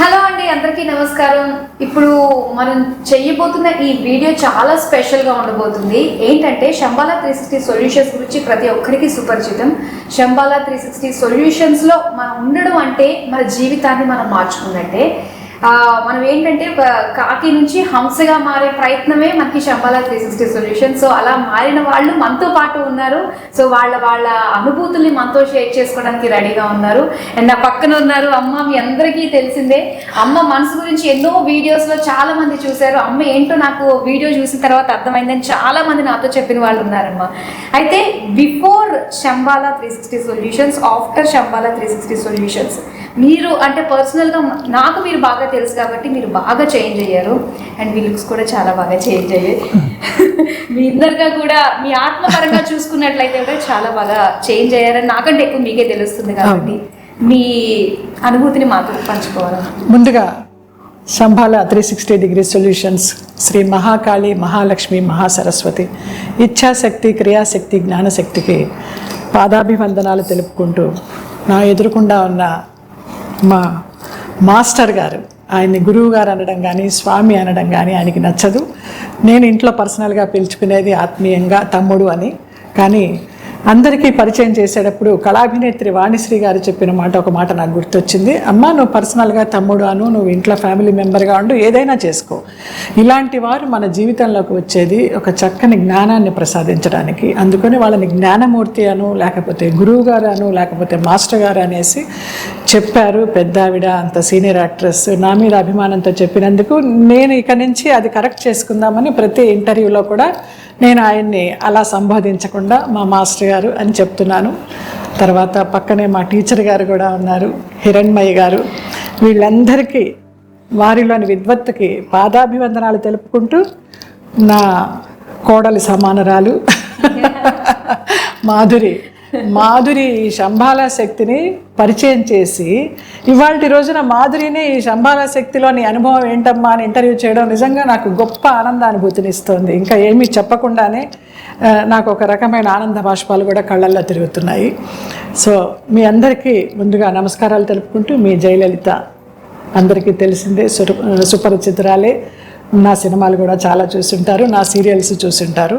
Hello అండి అందరికీ నమస్కారం. ఇప్పుడు మనం చెయ్యబోతున్న ఈ వీడియో చాలా స్పెషల్గా ఉండబోతుంది. ఏంటంటే శంబాలా త్రీ సిక్స్టీ సొల్యూషన్స్ గురించి ప్రతి ఒక్కరికి సుపరిచితం. శంబాలా త్రీ సిక్స్టీ సొల్యూషన్స్లో మనం ఉండడం అంటే మన జీవితాన్ని మనం మార్చుకుందంటే మనం ఏంటంటే ఒక కాకి నుంచి హంసగా మారే ప్రయత్నమే మనకి Shambhala three sixty solution. So అలా మారిన వాళ్ళు మనతో పాటు ఉన్నారు. సో వాళ్ళ వాళ్ళ అనుభూతుల్ని మనతో షేర్ చేసుకోవడానికి రెడీగా ఉన్నారు. అండ్ నా పక్కన ఉన్నారు అమ్మ మీ అందరికీ తెలిసిందే. అమ్మ మనసు గురించి ఎన్నో వీడియోస్లో చాలా మంది చూశారు. అమ్మ ఏంటో నాకు వీడియో చూసిన తర్వాత అర్థమైందని చాలా మంది నాతో చెప్పిన వాళ్ళు ఉన్నారమ్మ. అయితే before Shambhala three sixty solutions after Shambhala three sixty solutions మీరు అంటే పర్సనల్గా నాకు మీరు బాగా తెలుసు కాబట్టి మీరు బాగా చేంజ్ అయ్యారు. అండ్ మీ లుక్స్ కూడా చాలా బాగా చేంజ్ అయ్యాయి. మీ ఇద్దరుగా కూడా మీ ఆత్మపరంగా చూసుకున్నట్లయితే కూడా చాలా బాగా చేంజ్ అయ్యారని నాకంటే ఎక్కువ మీకే తెలుస్తుంది కాబట్టి మీ అనుభూతిని మాతో పంచుకోవాలి. ముందుగా Shambhala three sixty degree solutions Shri Mahakali Mahalakshmi Mahasaraswati. ఇచ్ఛాశక్తి క్రియాశక్తి జ్ఞానశక్తికి పాదాభివందనాలు తెలుపుకుంటూ నా ఎదురుకుండా ఉన్న మా మాస్టర్ గారు ఆయన్ని గురువు గారు అనడం కానీ స్వామి అనడం కానీ ఆయనకి నచ్చదు. నేను ఇంట్లో పర్సనల్గా పిలుచుకునేది ఆత్మీయంగా తమ్ముడు అని. కానీ అందరికీ పరిచయం చేసేటప్పుడు కళాభినేత్రి వాణిశ్రీ గారు చెప్పిన మాట ఒక మాట నాకు గుర్తొచ్చింది. అమ్మ నువ్వు పర్సనల్గా తమ్ముడు అను నువ్వు ఇంట్లో ఫ్యామిలీ మెంబర్గా ఉండు ఏదైనా చేసుకో. ఇలాంటి వారు మన జీవితంలోకి వచ్చేది ఒక చక్కని జ్ఞానాన్ని ప్రసాదించడానికి. అందుకని వాళ్ళని జ్ఞానమూర్తి అను లేకపోతే గురువు గారు అను లేకపోతే మాస్టర్ గారు అనేసి చెప్పారు పెద్ద ఆవిడ అంత సీనియర్ యాక్ట్రెస్. నా మీద అభిమానంతో చెప్పినందుకు నేను ఇక నుంచి అది కరెక్ట్ చేసుకుందామని ప్రతి ఇంటర్వ్యూలో కూడా నేను ఆయన్ని అలా సంబోధించకుండా మా మాస్టర్ గారు అని చెప్తున్నాను. తర్వాత పక్కనే మా టీచర్ గారు కూడా ఉన్నారు హిరణ్మయ్య గారు. వీళ్ళందరికీ వారిలోని విద్వత్తుకి పాదాభివందనాలు తెలుపుకుంటూ నా కోడలి సమానరాలు మాధురి. మాధురి ఈ శంబాల శక్తిని పరిచయం చేసి ఇవాళ రోజున మాధురిని ఈ శంభాల శక్తిలోని అనుభవం ఏంటమ్మా అని ఇంటర్వ్యూ చేయడం నిజంగా నాకు గొప్ప ఆనందానుభూతినిస్తుంది ఇంకా ఏమీ చెప్పకుండానే నాకు ఒక రకమైన ఆనంద బాష్పాలు కూడా కళ్ళల్లో తిరుగుతున్నాయి. సో మీ అందరికీ ముందుగా నమస్కారాలు తెలుపుకుంటూ మీ జయలలిత అందరికీ తెలిసిందే సుర సుపరిచితురాలే. నా సినిమాలు కూడా చాలా చూసుంటారు నా సీరియల్స్ చూసుంటారు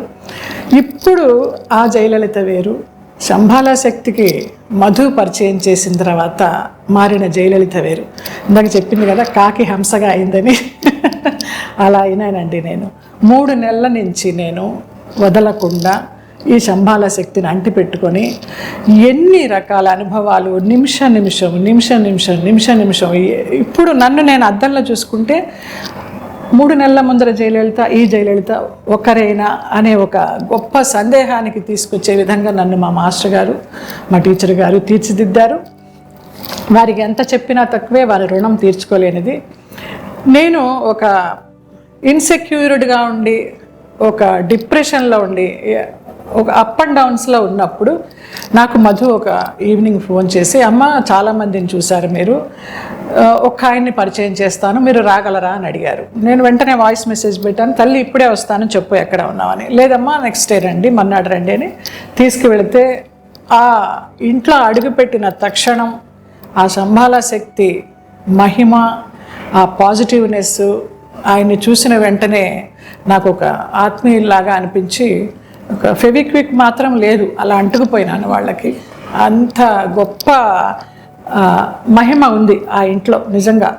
ఇప్పుడు ఆ జయలలిత వేరు శంభాల శక్తికి మధు పరిచయం చేసిన తర్వాత మారిన జయలలిత వేరు. ఇందాక చెప్పింది కదా కాకి హంసగా అయిందని. అలా అయినానండి నేను. మూడు నెలల నుంచి నేను వదలకుండా ఈ శంభాల శక్తిని అంటిపెట్టుకొని ఎన్ని రకాల అనుభవాలు నిమిష నిమిషం నిమిష నిమిషం నిమిష నిమిషం ఇప్పుడు నన్ను నేను అద్దంలో చూసుకుంటే మూడు నెలల ముందర జయలలిత ఈ జయలలిత ఒక్కరైనా అనే ఒక గొప్ప సందేహానికి తీసుకొచ్చే విధంగా నన్ను మా మాస్టర్ గారు మా టీచర్ గారు తీర్చిదిద్దారు. వారికి ఎంత చెప్పినా తక్కువే వారి రుణం తీర్చుకోలేనిది. నేను ఒక ఇన్సెక్యూర్డ్గా ఉండి ఒక డిప్రెషన్లో ఉండి ఒక అప్ అండ్ డౌన్స్లో ఉన్నప్పుడు నాకు మధు ఒక ఈవినింగ్ ఫోన్ చేసి అమ్మ చాలామందిని చూశారు మీరు. ఒక ఆయన్ని పరిచయం చేస్తాను మీరు రాగలరా? అని అడిగారు. నేను వెంటనే వాయిస్ మెసేజ్ పెట్టాను తల్లి ఇప్పుడే వస్తాను చెప్పు ఎక్కడ ఉన్నామని లేదమ్మా నెక్స్ట్ డే రండి మన్నాడు రండి అని తీసుకువెళితే ఆ ఇంట్లో అడుగుపెట్టిన తక్షణం ఆ సంభాల శక్తి మహిమ ఆ పాజిటివ్నెస్ ఆయన్ని చూసిన వెంటనే నాకు ఒక ఆత్మీయులాగా అనిపించి ఒక ఫెవిక్విక్ మాత్రం లేదు. అలా అంటుకుపోయినాను వాళ్ళకి. అంత గొప్ప మహిమ ఉంది ఆ ఇంట్లో నిజంగా.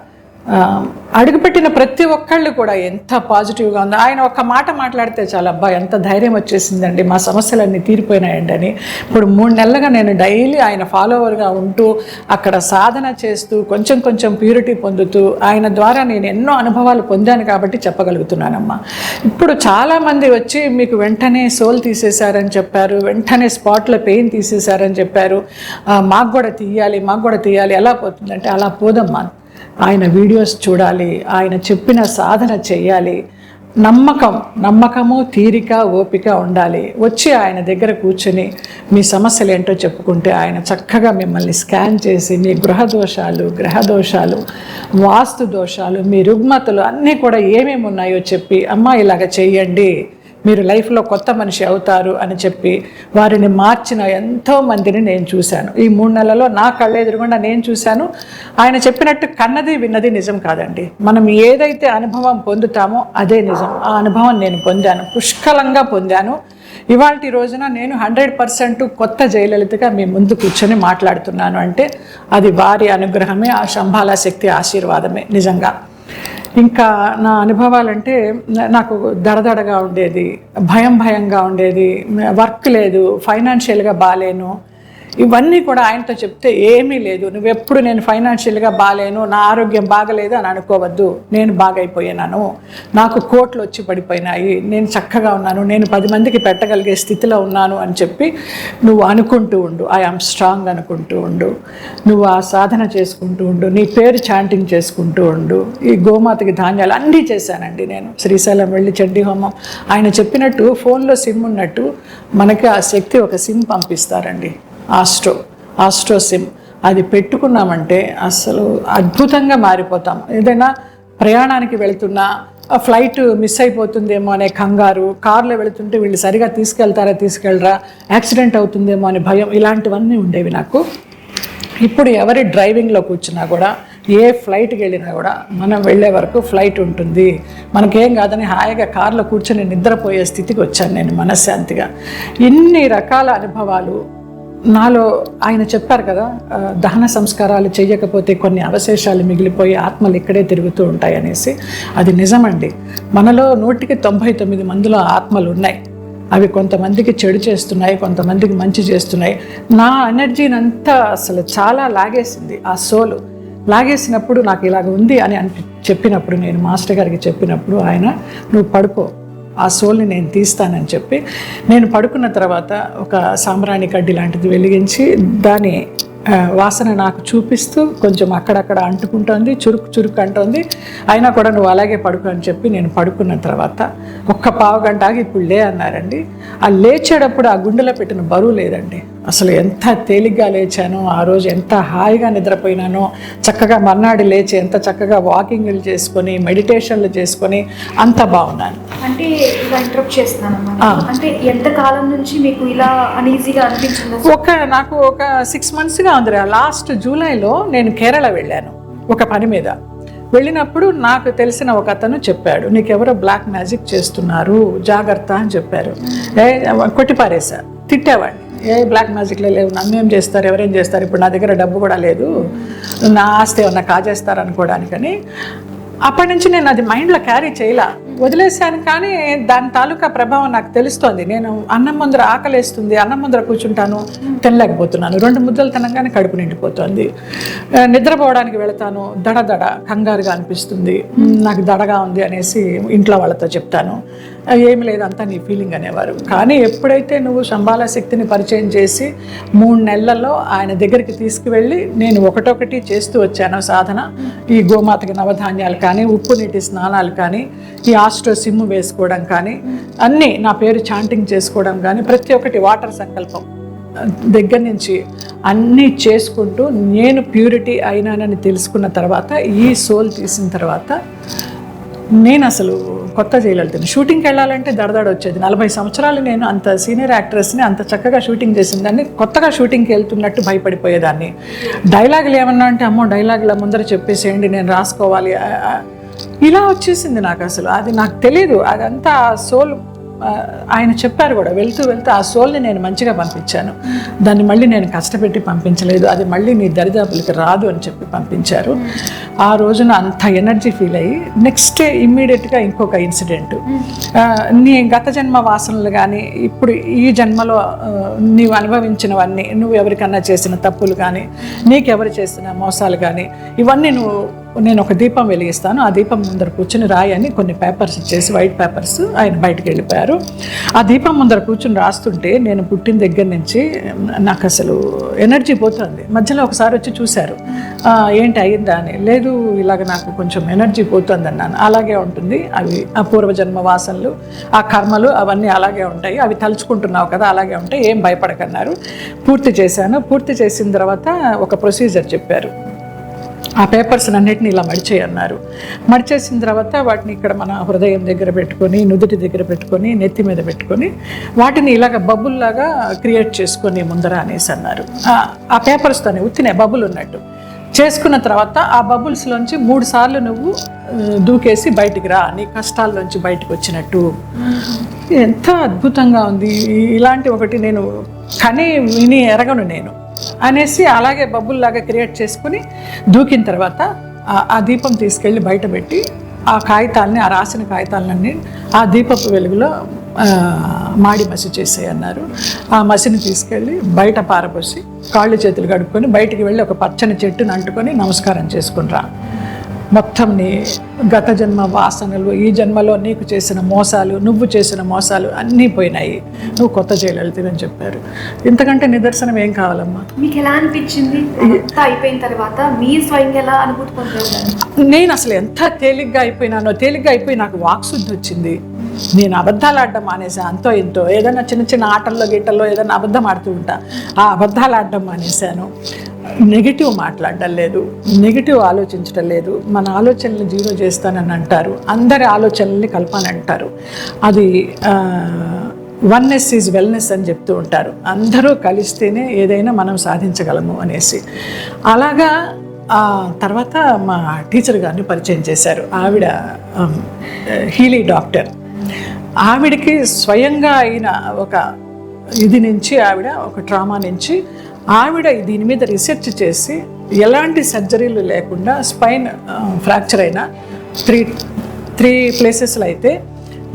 అడుగుపెట్టిన ప్రతి ఒక్కళ్ళు కూడా ఎంత పాజిటివ్గా ఉందో. ఆయన ఒక్క మాట మాట్లాడితే చాలా అబ్బా ఎంత ధైర్యం వచ్చేసిందండి మా సమస్యలన్నీ తీరిపోయినాయండి అని. ఇప్పుడు మూడు నెలలుగా నేను డైలీ ఆయన ఫాలోవర్గా ఉంటూ అక్కడ సాధన చేస్తూ కొంచెం కొంచెం ప్యూరిటీ పొందుతూ ఆయన ద్వారా నేను ఎన్నో అనుభవాలు పొందాను కాబట్టి చెప్పగలుగుతున్నానమ్మా. ఇప్పుడు చాలామంది వచ్చి మీకు వెంటనే సోల్ తీసేశారని చెప్పారు వెంటనే స్పాట్లో పెయిన్ తీసేశారని చెప్పారు. మాకు కూడా తీయాలి మాకు కూడా తీయాలి ఎలా పోతుందంటే అలా పోదమ్మా ఆయన వీడియోస్ చూడాలి ఆయన చెప్పిన సాధన చేయాలి. నమ్మకం నమ్మకము తీరిక ఓపిక ఉండాలి. వచ్చి ఆయన దగ్గర కూర్చొని మీ సమస్యలు ఏంటో చెప్పుకుంటే ఆయన చక్కగా మిమ్మల్ని స్కాన్ చేసి మీ గృహ దోషాలు గ్రహ దోషాలు వాస్తు దోషాలు మీ రుగ్మతలు అన్నీ కూడా ఏమేమి ఉన్నాయో చెప్పి అమ్మ ఇలాగ చేయండి మీరు లైఫ్లో కొత్త మనిషి అవుతారు అని చెప్పి వారిని మార్చిన ఎంతో మందిని నేను చూశాను. ఈ మూడు నెలల్లో నా కళ్ళ ఎదురుగుండా నేను చూశాను. ఆయన చెప్పినట్టు కన్నది విన్నది నిజం కాదండి. మనం ఏదైతే అనుభవం పొందుతామో అదే నిజం. ఆ అనుభవం నేను పొందాను. పుష్కలంగా పొందాను. ఇవాళ రోజున నేను హండ్రెడ్ పర్సెంట్ కొత్త జయలలితగా మీ ముందు కూర్చొని మాట్లాడుతున్నాను అంటే అది వారి అనుగ్రహమే ఆ శంభాల శక్తి ఆశీర్వాదమే నిజంగా. ఇంకా నా అనుభవాలంటే నాకు దడదడగా ఉండేది భయం భయంగా ఉండేది వర్క్ లేదు ఫైనాన్షియల్గా బాగాలేను ఇవన్నీ కూడా ఆయనతో చెప్తే ఏమీ లేదు. నువ్వెప్పుడు నేను ఫైనాన్షియల్గా బాగాలేను నా ఆరోగ్యం బాగలేదు అని అనుకోవద్దు. నేను బాగైపోయినాను. నాకు కోట్లు వచ్చి పడిపోయినాయి. నేను చక్కగా ఉన్నాను. నేను పది మందికి పెట్టగలిగే స్థితిలో ఉన్నాను అని చెప్పి నువ్వు అనుకుంటూ ఉండు. ఐ ఆమ్ స్ట్రాంగ్ అనుకుంటూ ఉండు. నువ్వు ఆ సాధన చేసుకుంటూ ఉండు. నీ పేరు చాంటింగ్ చేసుకుంటూ ఉండు. ఈ గోమాతకి ధాన్యాలు అన్నీ చేశానండి నేను. శ్రీశైలం వెళ్ళి చండీ హోమం. ఆయన చెప్పినట్టు ఫోన్లో సిమ్ ఉన్నట్టు మనకి ఆ శక్తి ఒక సిమ్ పంపిస్తారండి. ఆస్ట్రో ఆస్ట్రో సిమ్ అది పెట్టుకున్నామంటే అసలు అద్భుతంగా మారిపోతాం. ఏదైనా ప్రయాణానికి వెళుతున్నా ఆ ఫ్లైట్ మిస్ అయిపోతుందేమో అనే కంగారు కార్లో వెళుతుంటే వీళ్ళు సరిగా తీసుకెళ్తారా తీసుకెళ్ళరా యాక్సిడెంట్ అవుతుందేమో అనే భయం ఇలాంటివన్నీ ఉండేవి నాకు. ఇప్పుడు ఎవరి డ్రైవింగ్లో కూర్చున్నా కూడా ఏ ఫ్లైట్కి వెళ్ళినా కూడా మనం వెళ్ళే వరకు ఫ్లైట్ ఉంటుంది. మనకేం కాదని హాయిగా కార్లో కూర్చొని నిద్రపోయే స్థితికి వచ్చాను నేను మనశ్శాంతిగా. ఇన్ని రకాల అనుభవాలు నాలో ఆయన చెప్పారు కదా దహన సంస్కారాలు చేయకపోతే కొన్ని అవశేషాలు మిగిలిపోయి ఆత్మలు ఇక్కడే తిరుగుతూ ఉంటాయి అనేసి. అది నిజమండి. మనలో నూటికి తొంభై తొమ్మిది మందిలో ఆత్మలు ఉన్నాయి. అవి కొంతమందికి చెడు చేస్తున్నాయి కొంతమందికి మంచి చేస్తున్నాయి. నా ఎనర్జీని అంతా అసలు చాలా లాగేసింది ఆ సోలు లాగేసినప్పుడు నాకు ఇలాగ ఉంది అని అని చెప్పినప్పుడు నేను మాస్టర్ గారికి చెప్పినప్పుడు ఆయన నువ్వు పడుకో ఆ సోల్ని నేను తీస్తానని చెప్పి నేను పడుకున్న తర్వాత ఒక సాంబ్రాణి కడ్డి లాంటిది వెలిగించి దాని వాసన నాకు చూపిస్తూ కొంచెం అక్కడక్కడ అంటుకుంటోంది చురుకు చురుకు అంటోంది. అయినా కూడా నువ్వు అలాగే పడుకు అని చెప్పి నేను పడుకున్న తర్వాత ఒక్క పావు గంట ఆగి ఇప్పుడు లే అన్నారండి. ఆ లేచేటప్పుడు ఆ గుండెలో పెట్టిన బరువు లేదండి. అసలు ఎంత తేలిగ్గా లేచానో ఆ రోజు ఎంత హాయిగా నిద్రపోయినానో చక్కగా మర్నాడు లేచి ఎంత చక్కగా వాకింగ్లు చేసుకొని మెడిటేషన్లు చేసుకొని అంత బాగున్నాను. అంటే ఇలా ఇంటరప్ట్ చేస్తున్నాను అంటే ఎంత కాలం నుంచి మీకు ఇలా అనీజీగా అనిపించింది ఒక నాకు ఒక సిక్స్ మంత్స్గా ఉంది లాస్ట్ జూలైలో నేను కేరళ వెళ్ళాను ఒక పని మీద. వెళ్ళినప్పుడు నాకు తెలిసిన ఒక అతను చెప్పాడు నీకెవరో బ్లాక్ మ్యాజిక్ చేస్తున్నారు జాగ్రత్త అని చెప్పారు. ఏ కొట్టిపారేసా తిట్టేవాడిని. ఏ బ్లాక్ మ్యాజిక్లో లేవు. నన్ను ఏం చేస్తారు? ఎవరేం చేస్తారు? ఇప్పుడు నా దగ్గర డబ్బు కూడా లేదు. నా ఆస్తి ఏమన్నా కాజేస్తారు అనుకోవడానికని అప్పటి నుంచి నేను అది మైండ్లో క్యారీ చేయలా. వదిలేశాను కానీ దాని తాలూకా ప్రభావం నాకు తెలుస్తోంది. నేను అన్నం ముందర ఆకలేస్తుంది. అన్నం ముందర కూర్చుంటాను. తినలేకపోతున్నాను. రెండు ముద్దలు తినగానే కడుపు నిండిపోతుంది. నిద్రపోవడానికి వెళతాను. దడ దడ కంగారుగా అనిపిస్తుంది. నాకు దడగా ఉంది అనేసి ఇంట్లో వాళ్ళతో చెప్తాను. ఏమి లేదు అంతా నీ ఫీలింగ్ అనేవారు. కానీ ఎప్పుడైతే నువ్వు శంబాల శక్తిని పరిచయం చేసి మూడు నెలల్లో ఆయన దగ్గరికి తీసుకువెళ్ళి నేను ఒకటొకటి చేస్తూ వచ్చాను సాధన. ఈ గోమాతకి నవధాన్యాలు కానీ ఉప్పు నీటి స్నానాలు కానీ ఈ ఆస్ట్రో సిమ్ వేసుకోవడం కానీ అన్నీ నా పేరు చాంటింగ్ చేసుకోవడం కానీ ప్రతి ఒక్కటి వాటర్ సంకల్పం. దగ్గర నుంచి అన్నీ చేసుకుంటూ నేను ప్యూరిటీ అయినానని తెలుసుకున్న తర్వాత ఈ సోల్ తీసిన తర్వాత నేను అసలు కొత్త చేయగలుగుతాను షూటింగ్కి వెళ్ళాలంటే దడదడ వచ్చేది. నలభై సంవత్సరాలు నేను అంత సీనియర్ యాక్ట్రెస్ని అంత చక్కగా షూటింగ్ చేసిందాన్ని కొత్తగా షూటింగ్కి వెళ్తున్నట్టు భయపడిపోయేదాన్ని. డైలాగులు ఏమన్నా అంటే అమ్మో డైలాగుల ముందర చెప్పేసేయండి నేను రాసుకోవాలి. ఇలా వచ్చేసింది నాకు అసలు అది నాకు తెలియదు అదంతా సోల్ ఆయన చెప్పారు కూడా వెళ్తూ వెళ్తూ ఆ సోల్ని నేను మంచిగా పంపించాను. దాన్ని మళ్ళీ నేను కష్టపెట్టి పంపించలేదు. అది మళ్ళీ నీ దరిదాపులకి రాదు అని చెప్పి పంపించారు. ఆ రోజున అంత ఎనర్జీ ఫీల్ అయ్యి నెక్స్ట్ డే ఇమ్మీడియట్గా ఇంకొక ఇన్సిడెంట్. నీ గత జన్మ వాసనలు కానీ ఇప్పుడు ఈ జన్మలో నీవు అనుభవించినవన్నీ నువ్వు ఎవరికన్నా చేసిన తప్పులు కానీ నీకెవరు చేసిన మోసాలు కానీ ఇవన్నీ నువ్వు నేను ఒక దీపం వెలిగిస్తాను. ఆ దీపం ముందర కూర్చుని రాయని కొన్ని పేపర్స్ ఇచ్చేసి వైట్ పేపర్స్ ఆయన బయటకు వెళ్ళిపోయారు. ఆ దీపం ముందర కూర్చుని రాస్తుంటే నేను పుట్టిన దగ్గర నుంచి నాకు అసలు ఎనర్జీ పోతుంది. మధ్యలో ఒకసారి వచ్చి చూశారు. ఏంటి అయ్యిందా అని. లేదు ఇలాగ నాకు కొంచెం ఎనర్జీ పోతుంది అన్నాను. అలాగే ఉంటుంది. అవి ఆ పూర్వజన్మ వాసనలు ఆ కర్మలు అవన్నీ అలాగే ఉంటాయి. అవి తలుచుకుంటున్నావు కదా అలాగే ఉంటాయి. ఏం భయపడకన్నారు. పూర్తి చేశాను. పూర్తి చేసిన తర్వాత ఒక ప్రొసీజర్ చెప్పారు. ఆ పేపర్స్ అన్నిటిని ఇలా మడిచేయన్నారు. మడిచేసిన తర్వాత వాటిని ఇక్కడ మన హృదయం దగ్గర పెట్టుకొని నుదుటి దగ్గర పెట్టుకొని నెత్తి మీద పెట్టుకొని వాటిని ఇలాగ బబుల్లాగా క్రియేట్ చేసుకొని ముందర అనేసి అన్నారు. ఆ- పేపర్స్తోనే ఉత్తినే బబుల్ ఉన్నట్టు. చేసుకున్న తర్వాత ఆ బబుల్స్లోంచి మూడు సార్లు నువ్వు దూకేసి బయటికి రా నీ కష్టాల్లోంచి బయటకు వచ్చినట్టు. ఎంత అద్భుతంగా ఉంది. ఇలాంటి ఒకటి నేను కనీ విని ఎరగను నేను. అనేసి అలాగే బబ్బుల్లాగా క్రియేట్ చేసుకుని దూకిన తర్వాత ఆ- దీపం తీసుకెళ్ళి బయట పెట్టి ఆ కాగితాలని ఆ రాసిన కాగితాలన్నీ ఆ దీపపు వెలుగులో మాడి మసి చేసే అన్నారు. ఆ మసిని తీసుకెళ్ళి బయట పారపోసి కాళ్ళు చేతులు కడుక్కొని బయటికి వెళ్ళి ఒక పచ్చని చెట్టును అంటుకొని నమస్కారం చేసుకుని రా. మొత్తం నీ గత జన్మ వాసనలు ఈ జన్మలో నీకు చేసిన మోసాలు నువ్వు చేసిన మోసాలు అన్నీ పోయినాయి. నువ్వు కొత్త చేయగలుగుతావని చెప్పారు. ఇంతకంటే నిదర్శనం ఏం కావాలమ్మా? మీకు ఎలా అనిపించింది? అయిపోయిన తర్వాత మీరు స్వయంగా ఎలా అనుభూతి పొందారు నేను అసలు ఎంత తేలిగ్గా అయిపోయినానో తేలిగ్గా అయిపోయి నాకు వాక్శుద్ధి వచ్చింది. నేను అబద్ధాలు ఆడడం మానేసా అంతో ఇంతో. ఏదైనా చిన్న చిన్న ఆటల్లో గీటల్లో ఏదైనా అబద్ధం ఆడుతూ ఉంటా. ఆ అబద్ధాలు ఆడడం మానేశాను. నెగిటివ్ మాట్లాడడం లేదు నెగిటివ్ ఆలోచించడం లేదు. మన ఆలోచనలు జీరో చేస్తానని అంటారు. అందరి ఆలోచనల్ని కలపని అంటారు. అది వన్నెస్ ఈజ్ వెల్నెస్ అని చెప్తూ ఉంటారు. అందరూ కలిస్తేనే ఏదైనా మనం సాధించగలము అనేసి. అలాగా తర్వాత మా టీచర్ గారిని పరిచయం చేశారు. ఆవిడ హీలీ డాక్టర్. ఆవిడకి స్వయంగా అయిన ఒక ఇది నుంచి ఆవిడ ఒక ట్రామా నుంచి ఆవిడ దీని మీద రీసెర్చ్ చేసి ఎలాంటి సర్జరీలు లేకుండా స్పైన్ ఫ్రాక్చర్ అయినా త్రీ త్రీ ప్లేసెస్లో అయితే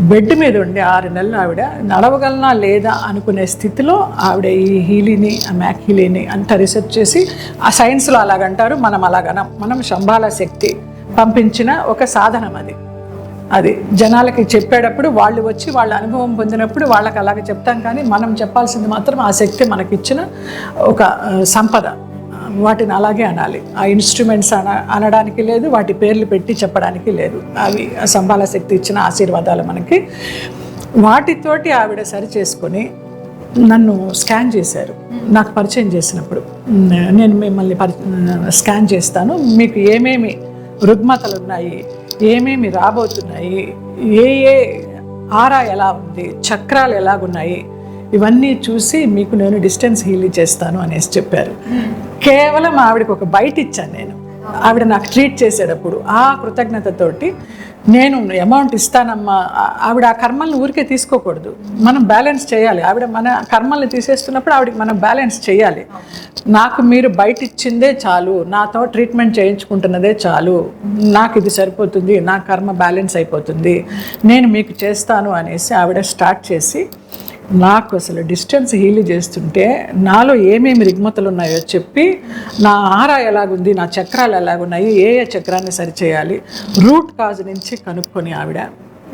బెడ్ మీద ఉండి ఆరు నెలలు ఆవిడ నడవగలనా లేదా అనుకునే స్థితిలో ఆవిడ ఈ హీలీని ఆ మ్యాక్ హీలీని అంతా రీసెర్చ్ చేసి ఆ సైన్స్లో అలాగంటారు మనం అలాగనం మనం శంబాల శక్తి పంపించిన ఒక సాధనం అది. అది జనాలకి చెప్పేటప్పుడు వాళ్ళు వచ్చి వాళ్ళ అనుభవం పొందినప్పుడు వాళ్ళకి అలాగే చెప్తాం. కానీ మనం చెప్పాల్సింది మాత్రం ఆ శక్తి మనకిచ్చిన ఒక సంపద. వాటిని అలాగే అనాలి. ఆ ఇన్స్ట్రుమెంట్స్ అన అనడానికి లేదు వాటి పేర్లు పెట్టి చెప్పడానికి లేదు. అవి సంబాల శక్తి ఇచ్చిన ఆశీర్వాదాలు మనకి. వాటితోటి ఆవిడ సరి చేసుకొని నన్ను స్కాన్ చేశారు. నాకు పరిచయం చేసినప్పుడు. నేను మిమ్మల్ని పరి స్కాన్ చేస్తాను. మీకు ఏమేమి రుగ్మతలు ఉన్నాయి ఏమేమి రాబోతున్నాయి? ఏ ఏ ఆరా ఎలా ఉంది? చక్రాలు ఎలాగున్నాయి? ఇవన్నీ చూసి మీకు నేను డిస్టెన్స్ హీల్ చేస్తాను అనేసి చెప్పారు. కేవలం ఆవిడకి ఒక బయట ఇచ్చాను నేను. ఆవిడ నాకు ట్రీట్ చేసేటప్పుడు ఆ కృతజ్ఞతతోటి నేను అమౌంట్ ఇస్తానమ్మా. ఆవిడ ఆ కర్మల్ని ఊరికే తీసుకోకూడదు. మనం బ్యాలెన్స్ చేయాలి. ఆవిడ మన కర్మల్ని తీసేస్తున్నప్పుడు ఆవిడకి మనం బ్యాలెన్స్ చేయాలి. నాకు మీరు బయట ఇచ్చిందే చాలు. నాతో ట్రీట్మెంట్ చేయించుకుంటున్నదే చాలు. నాకు ఇది సరిపోతుంది. నా కర్మ బ్యాలెన్స్ అయిపోతుంది. నేను మీకు చేస్తాను అనేసి ఆవిడ స్టార్ట్ చేసి నాకు అసలు డిస్టెన్స్ హీల్ చేస్తుంటే నాలో ఏమేమి రిగ్మతలు ఉన్నాయో చెప్పి నా ఆరా ఎలాగుంది నా చక్రాలు ఎలాగున్నాయి ఏ ఏ చక్రాన్ని సరిచేయాలి రూట్ కాజ్ నుంచి కనుక్కొని ఆవిడ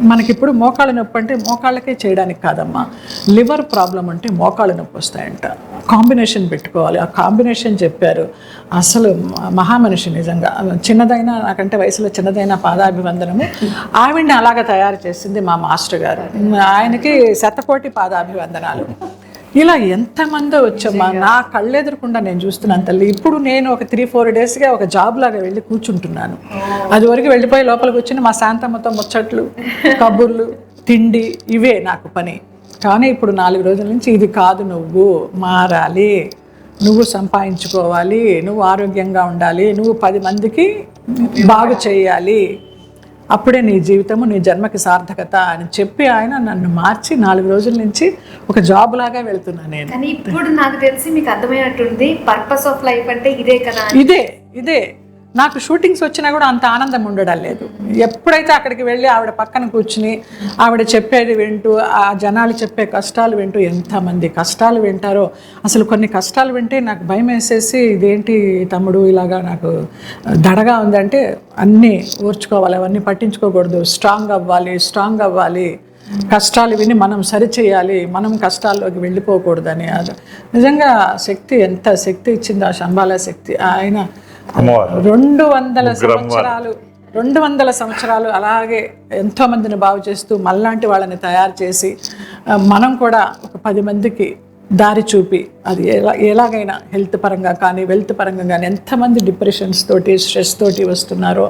మనకిప్పుడు మోకాళ్ళ నొప్పి అంటే మోకాళ్ళకే చేయడానికి కాదమ్మా. లివర్ ప్రాబ్లం అంటే మోకాళ్ళ నొప్పి వస్తాయంట. కాంబినేషన్ పెట్టుకోవాలి. ఆ కాంబినేషన్ చెప్పారు. అసలు మహామనిషి నిజంగా. చిన్నదైనా నాకంటే వయసులో చిన్నదైన పాదాభివందనము. ఆవిడ్ని అలాగ తయారు చేసింది మా మాస్టర్ గారు. ఆయనకి శతకోటి పాదాభివందనాలు. ఇలా ఎంతమందో వచ్చామా నా కళ్ళెదురకుండా నేను చూస్తున్నాను తల్లి. ఇప్పుడు నేను ఒక త్రీ ఫోర్ డేస్గా ఒక జాబ్ లాగా వెళ్ళి కూర్చుంటున్నాను. అది వరకు వెళ్ళిపోయి లోపలికి వచ్చిన మా శాంతమ్మతో ముచ్చట్లు కబుర్లు తిండి ఇవే నాకు పని. కానీ ఇప్పుడు నాలుగు రోజుల నుంచి ఇది కాదు నువ్వు మారాలి. నువ్వు సంపాదించుకోవాలి నువ్వు ఆరోగ్యంగా ఉండాలి నువ్వు పది మందికి బాగు చేయాలి. అప్పుడే నీ జీవితము నీ జన్మకి సార్థకత అని చెప్పి ఆయన నన్ను మార్చి నాలుగు రోజుల నుంచి ఒక జాబ్ లాగా వెళ్తున్నా నేను కానీ ఇప్పుడు నాకు తెలిసి మీకు అర్థమైనట్టుంది పర్పస్ ఆఫ్ లైఫ్ అంటే ఇదే కదా. ఇదే ఇదే నాకు షూటింగ్స్ వచ్చినా కూడా అంత ఆనందం ఉండడం లేదు. ఎప్పుడైతే అక్కడికి వెళ్ళి ఆవిడ పక్కన కూర్చుని ఆవిడ చెప్పేది వింటూ ఆ జనాలు చెప్పే కష్టాలు వింటూ ఎంతమంది కష్టాలు వింటారో అసలు కొన్ని కష్టాలు వింటే నాకు భయం వేసేసి ఇదేంటి తమ్ముడు ఇలాగా నాకు దడగా ఉందంటే అన్నీ ఓర్చుకోవాలి అవన్నీ పట్టించుకోకూడదు. స్ట్రాంగ్ అవ్వాలి స్ట్రాంగ్ అవ్వాలి. కష్టాలు విని మనం సరిచేయాలి మనం కష్టాల్లోకి వెళ్ళిపోకూడదని. అది నిజంగా శక్తి ఎంత శక్తి ఇచ్చింది ఆ శంబాల శక్తి. ఆయన రెండు వందల సంవత్సరాలు రెండు వందల సంవత్సరాలు అలాగే ఎంతో మందిని బాగు చేస్తూ మళ్ళాంటి వాళ్ళని తయారు చేసి మనం కూడా ఒక పది మందికి దారి చూపి అది ఎలా ఎలాగైనా హెల్త్ పరంగా కానీ వెల్త్ పరంగా కానీ ఎంతమంది డిప్రెషన్స్ తోటి స్ట్రెస్ తోటి వస్తున్నారో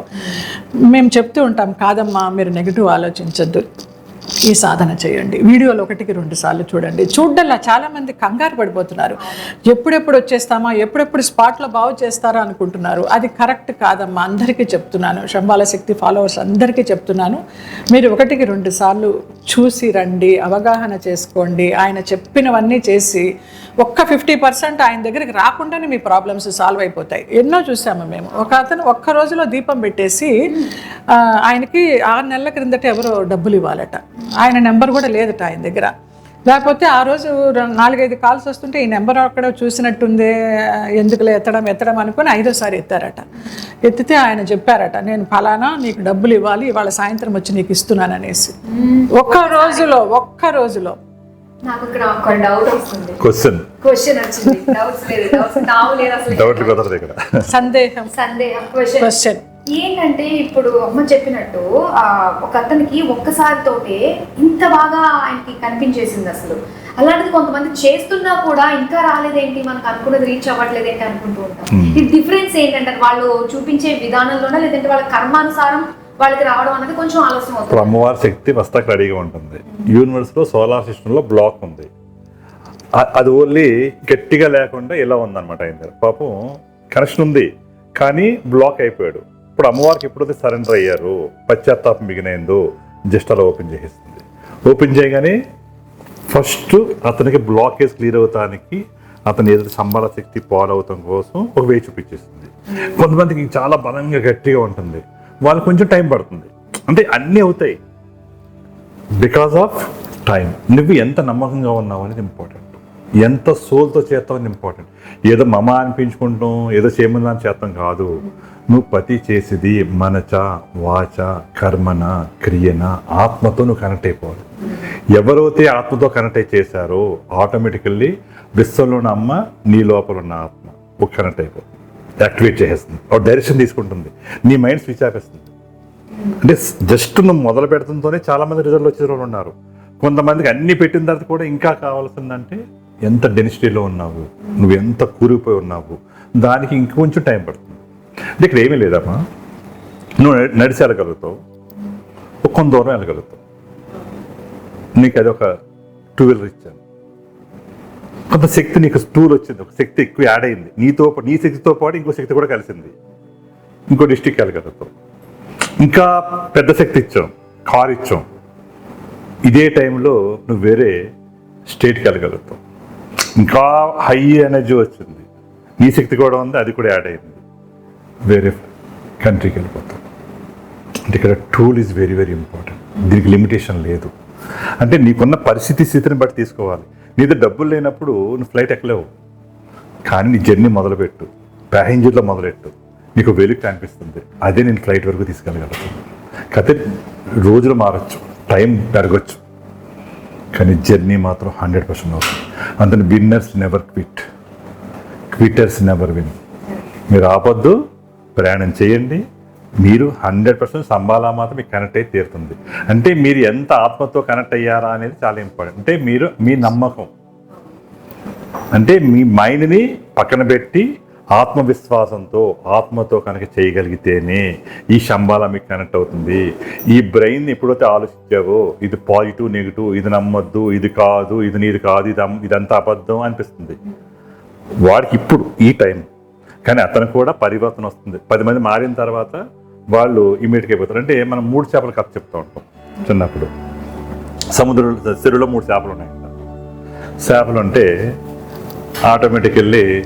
మేము చెప్తూ ఉంటాం కాదమ్మా మీరు నెగిటివ్ ఆలోచించద్దు. ఈ సాధన చేయండి. వీడియోలు ఒకటికి రెండు సార్లు చూడండి. చూడ్డల్లా చాలామంది కంగారు పడిపోతున్నారు. ఎప్పుడెప్పుడు వచ్చేస్తామా? ఎప్పుడెప్పుడు స్పాట్లో బాగు చేస్తారా అనుకుంటున్నారు? అది కరెక్ట్ కాదమ్మా. అందరికీ చెప్తున్నాను. శంబాల శక్తి ఫాలోవర్స్ అందరికీ చెప్తున్నాను. మీరు ఒకటికి రెండు సార్లు చూసి రండి అవగాహన చేసుకోండి. ఆయన చెప్పినవన్నీ చేసి ఒక్క ఫిఫ్టీ పర్సెంట్ ఆయన దగ్గరికి రాకుండానే మీ ప్రాబ్లమ్స్ సాల్వ్ అయిపోతాయి. ఎన్నో చూసాము మేము. ఒక అతను ఒక్క రోజులో దీపం పెట్టేసి ఆయనకి ఆరు నెలల క్రిందట ఎవరో డబ్బులు ఇవ్వాలట. ఆయన నెంబర్ కూడా లేదట ఆయన దగ్గర. లేకపోతే ఆ రోజు నాలుగైదు కాల్స్ వస్తుంటే ఈ నెంబర్ అక్కడ చూసినట్టుందే ఎందుకులే ఎత్తడం ఎత్తడం అనుకుని ఐదోసారి ఎత్తారట. ఎత్తితే ఆయన చెప్పారట నేను ఫలానా నీకు డబ్బులు ఇవ్వాలి ఇవాళ సాయంత్రం వచ్చి నీకు ఇస్తున్నాను అనేసి. ఒక్క రోజులో ఒక్క రోజులో. నాకు ఇక్కడ ఒక డౌట్ వస్తుంది. క్వశ్చన్ క్వశ్చన్ వచ్చింది. డౌట్స్ లేదు డౌట్స్ నావు లేదు అసలు డౌట్ కుదరదు ఇక్కడ. సందేహం. సందేహం. క్వశ్చన్ క్వశ్చన్ ఏంటంటే ఇప్పుడు అమ్మ చెప్పినట్టు ఆ, ఒక అతనికి ఒక్కసారి తోటే ఇంత బాగా ఆయనకి కనిపించేసింది అసలు. అలాంటిది కొంతమంది చేస్తున్నా కూడా ఇంకా రాలేదేంటి? మనకు అనుకున్నది రీచ్ అవ్వట్లేదేంటి అనుకుంటూ ఉంటాం. ఈ డిఫరెన్స్ ఏంటంటే వాళ్ళు చూపించే విధానంలోనే లేదంటే వాళ్ళ కర్మానుసారం వాళ్ళకి రావడం అనేది కొంచెం ఆలస్యం అవుతుంది. అమ్మవారి శక్తి వస్తాకు రెడీగా ఉంటుంది. యూనివర్స్లో సోలార్ సిస్టమ్లో బ్లాక్ ఉంది. అది ఓన్లీ గట్టిగా లేకుండా ఇలా ఉందన్నమాట ఆయన పాపం కనెక్షన్ ఉంది. కానీ బ్లాక్ అయిపోయాడు. ఇప్పుడు అమ్మవారికి ఎప్పుడైతే సరెండర్ అయ్యారు పశ్చాత్తాపం మిగిలిందో జస్ట్ అలా ఓపెన్ చేసేస్తుంది. ఓపెన్ చేయగానే ఫస్ట్ అతనికి బ్లాకేజ్ క్లియర్ అవుతానికి అతని ఏదైతే సంబర శక్తి పాలవటం కోసం ఒక వే చూపించేస్తుంది. కొంతమందికి చాలా బలంగా గట్టిగా ఉంటుంది. వాళ్ళకి కొంచెం టైం పడుతుంది. అంటే అన్నీ అవుతాయి. బికాస్ ఆఫ్ టైం నువ్వు ఎంత నమ్మకంగా ఉన్నావు అనేది ఇంపార్టెంట్ ఎంత సోల్తో చేస్తావు అనేది ఇంపార్టెంట్ ఏదో మమ అనిపించుకుంటాం ఏదో చేయమని అని చేస్తాం కాదు. నువ్వు పతి చేసేది మనచ వాచ కర్మన క్రియన ఆత్మతో నువ్వు కనెక్ట్ అయిపోవాలి. ఎవరైతే ఆత్మతో కనెక్ట్ అయి చేశారో ఆటోమేటికల్లీ విశ్వంలో ఉన్న అమ్మ నీ లోపల ఉన్న ఆత్మ ఒక కనెక్ట్ అయిపోతుంది. యాక్టివేట్ చేసేస్తుంది. ఒక డైరెక్షన్ తీసుకుంటుంది. నీ మైండ్ స్విచ్ ఆపేస్తుంది. అంటే జస్ట్ నువ్వు మొదలు పెడతంతోనే చాలామంది రిజల్ట్ వచ్చే వాళ్ళు ఉన్నారు. కొంతమందికి అన్ని పెట్టిన తర్వాత కూడా ఇంకా కావాల్సిందంటే ఎంత డెన్సిటీలో ఉన్నావు? నువ్వు ఎంత కూరిపోయి ఉన్నావు? దానికి ఇంకొంచెం టైం పడుతుంది. అంటే ఇక్కడ ఏమీ లేదమ్మా. నువ్వు నడిచి వెళ్ళగలుగుతావు. కొంత దూరం వెళ్ళగలుగుతావు. నీకు అది ఒక టూ వీలర్ ఇచ్చాను. కొంత శక్తి నీకు టూల్ వచ్చింది. ఒక శక్తి ఎక్కువ యాడ్ అయింది. నీతో నీ శక్తితో పాటు ఇంకో శక్తి కూడా కలిసింది. ఇంకో డిస్టిక్ వెళ్ళగలుగుతావు. ఇంకా పెద్ద శక్తి ఇచ్చాం. కార్ ఇచ్చాం. ఇదే టైంలో నువ్వు వేరే స్టేట్కి వెళ్ళగలుగుతావు. ఇంకా హై ఎనర్జీ వచ్చింది. నీ శక్తి కూడా ఉంది అది కూడా యాడ్ అయింది. వేరే కంట్రీకి వెళ్ళిపోతాం. అంటే ఇక్కడ tool is very very important. దీనికి లిమిటేషన్ లేదు. అంటే నీకున్న పరిస్థితి స్థితిని బట్టి తీసుకోవాలి. నీతో డబ్బులు లేనప్పుడు నువ్వు ఫ్లైట్ ఎక్కలేవు. కానీ నీ జర్నీ మొదలుపెట్టు. ప్యాసింజర్లో మొదలెట్టు. నీకు వెలుగు అనిపిస్తుంది. అదే నేను ఫ్లైట్ వరకు తీసుకెళ్ళగలుగుతాను కాకపోతే రోజులు మారచ్చు. టైం పెరగచ్చు. కానీ జర్నీ మాత్రం హండ్రెడ్ పర్సెంట్ అవుతుంది. అందుకని winners never quit. Quitters never win. మీరు ఆపొద్దు. ప్రయాణం చేయండి. మీరు హండ్రెడ్ పర్సెంట్ సంబాలా మాత్రం మీకు కనెక్ట్ అయి తీరుతుంది. అంటే మీరు ఎంత ఆత్మతో కనెక్ట్ అయ్యారా అనేది చాలా ఇంపార్టెంట్. అంటే మీరు మీ నమ్మకం. అంటే మీ మైండ్ని పక్కన పెట్టి ఆత్మవిశ్వాసంతో ఆత్మతో కనుక చేయగలిగితేనే ఈ శంబాల మీకు కనెక్ట్ అవుతుంది. ఈ బ్రెయిన్ ఎప్పుడైతే ఆలోచించావో ఇది పాజిటివ్ నెగిటివ్ ఇది నమ్మొద్దు ఇది కాదు ఇది నీది కాదు ఇది ఇదంతా అబద్ధం అనిపిస్తుంది. వాడికి ఇప్పుడు ఈ టైం కానీ అతను కూడా పరివర్తన వస్తుంది. పది మంది మారిన తర్వాత వాళ్ళు ఇమీడియట్గా అయిపోతారు. అంటే మనం మూడు చేపల కథ చెప్తూ ఉంటాం చిన్నప్పుడు. సముద్రంలో చెరువులో మూడు చేపలు ఉన్నాయి. చేపలు అంటే ఆటోమేటిక్ వెళ్ళి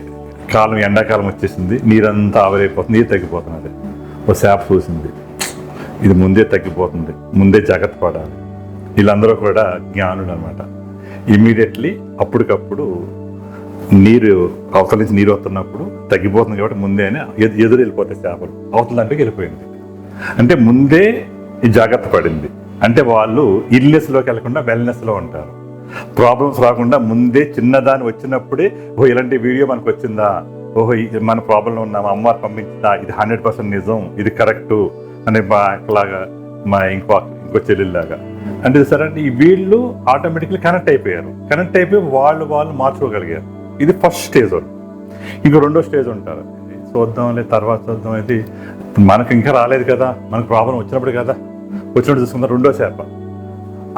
కాలం ఎండాకాలం వచ్చేసింది. నీరంతా ఆవిరైపోతుంది నీరు తగ్గిపోతున్నది. ఓ చేప చూసింది. ఇది ముందే తగ్గిపోతుంది. ముందే జాగ్రత్త పడాలి. వీళ్ళందరూ కూడా జ్ఞానులు అనమాట ఇమీడియట్లీ అప్పటికప్పుడు నీరు అవతల నుంచి నీరు వస్తున్నప్పుడు తగ్గిపోతుంది కాబట్టి ముందే ఎదురు వెళ్ళిపోతాయి చేపలు. అవతల దాంట్లోకి వెళ్ళిపోయింది. అంటే ముందే ఈ జాగ్రత్త పడింది. అంటే వాళ్ళు ఇల్నెస్లోకి వెళ్ళకుండా వెల్నెస్లో ఉంటారు. ప్రాబ్లమ్స్ రాకుండా ముందే చిన్నదాని వచ్చినప్పుడే ఓ ఇలాంటి వీడియో మనకు వచ్చిందా? ఓహో ఇది మన ప్రాబ్లంలో మా అమ్మవారు పంపించిందా? ఇది హండ్రెడ్ పర్సెంట్ నిజం ఇది కరెక్ట్ అని మా ఇట్లాగా మా ఇంకో ఇంకో చెల్లెల్లాగా. అంటే సరే అంటే ఈ వీళ్ళు ఆటోమేటిక్లీ కనెక్ట్ అయిపోయారు. కనెక్ట్ అయిపోయి వాళ్ళు వాళ్ళు మార్చుకోగలిగారు. ఇది ఫస్ట్ స్టేజ్ ఇంకో రెండో స్టేజ్ ఉంటారు. చూద్దాంలే తర్వాత చూద్దాం ఇది మనకు ఇంకా రాలేదు కదా మనకు ప్రాబ్లం వచ్చినప్పుడు కదా. వచ్చినప్పుడు చూసుకుందాం రెండో చేప.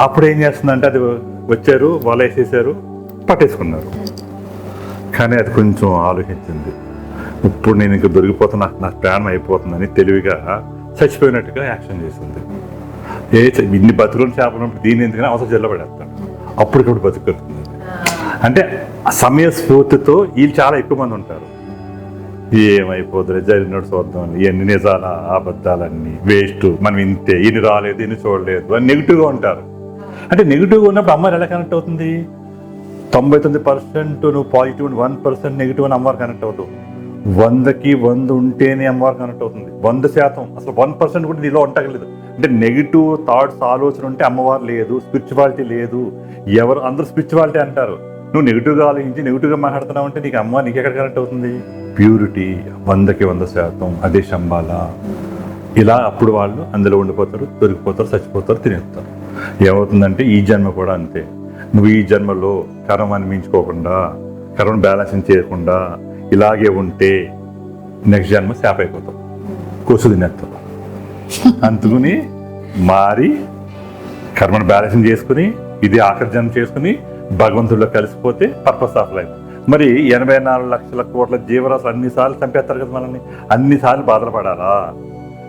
అప్పుడు ఏం చేస్తుందంటే అది వచ్చారు వాళ్ళు వేసేసారు పట్టేసుకున్నారు. కానీ అది కొంచెం ఆలోచించింది. ఇప్పుడు నేను ఇంకా దొరికిపోతున్నా నా ప్రాణం అయిపోతుందని తెలివిగా చచ్చిపోయినట్టుగా యాక్షన్ చేసింది. ఏ ఇన్ని బతుకులు చేపలు దీని ఎందుకని అవసరం జల్లబడేస్తాడు అప్పటికప్పుడు బతుకుతుంది అంటే సమయ స్ఫూర్తితో వీళ్ళు చాలా ఎక్కువ మంది ఉంటారు. ఏమైపోతుంది జరిగినట్టు చూద్దాం ఇవన్నీ నిజాల అబద్ధాలన్నీ వేస్ట్ మనం ఇంతే ఇన్ని రాలేదు ఇన్ని చూడలేదు అని నెగిటివ్గా ఉంటారు. అంటే నెగిటివ్గా ఉన్నప్పుడు అమ్మాయి ఎలా కనెక్ట్ అవుతుంది? తొంభై తొమ్మిది పర్సెంట్ నువ్వు పాజిటివ్ వన్ పర్సెంట్ నెగిటివ్ అని అమ్మవారు కనెక్ట్ అవుతావు. వందకి వంద ఉంటేనే అమ్మవారు కనెక్ట్ అవుతుంది. వంద శాతం అసలు వన్ పర్సెంట్ కూడా నీలో ఉండగలేదు అంటే నెగిటివ్ థాట్స్ ఆలోచన ఉంటే అమ్మవారు లేదు స్పిరిచువాలిటీ లేదు. ఎవరు అందరూ స్పిరిచువాలిటీ అంటారు. నువ్వు నెగిటివ్గా ఆలోచించి నెగిటివ్గా మాట్లాడుతున్నావు అంటే నీకు అమ్మ నీకు ఎక్కడ కనెక్ట్ అవుతుంది? ప్యూరిటీ వందకి వంద శాతం అదే శంబాల. ఇలా అప్పుడు వాళ్ళు అందులో ఉండిపోతారు దొరికిపోతారు చచ్చిపోతారు తినేస్తారు. ఏమవుతుందంటే ఈ జన్మ కూడా అంతే. నువ్వు ఈ జన్మలో కర్మని మించుకోకుండా కర్మను బ్యాలెన్సింగ్ చేయకుండా ఇలాగే ఉంటే నెక్స్ట్ జన్మ శాప అయిపోతావు. కొసు తినేస్తావు. అందుకుని మారి కర్మను బ్యాలెన్సింగ్ చేసుకుని ఇది ఆఖరి జన్మ చేసుకుని భగవంతుడిలో కలిసిపోతే పర్పస్ ఆఫ్ లైఫ్ మరి ఎనభై నాలుగు లక్షల కోట్ల జీవరాశులు అన్నిసార్లు చంపేస్తారు కదా మనల్ని. అన్నిసార్లు బాధలు పడాలా?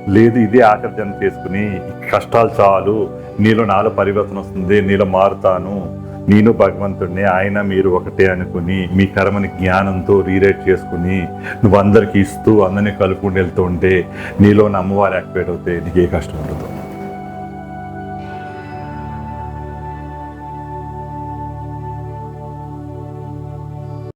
లేదు ఇదే ఆకర్జన చేసుకుని కష్టాలు చాలు. నీలో నాలో పరివర్తన వస్తుంది నీలో మారుతాను. నేను భగవంతుడిని ఆయన మీరు ఒకటే అనుకుని మీ కర్మని జ్ఞానంతో రీరైట్ చేసుకుని నువ్వు అందరికి ఇస్తూ అందరినీ కలుపుకుంటూ వెళ్తూ ఉంటే నీలో అమ్మవారు యాక్టివేట్ అవుతే నీకు ఏ కష్టం ఉండదు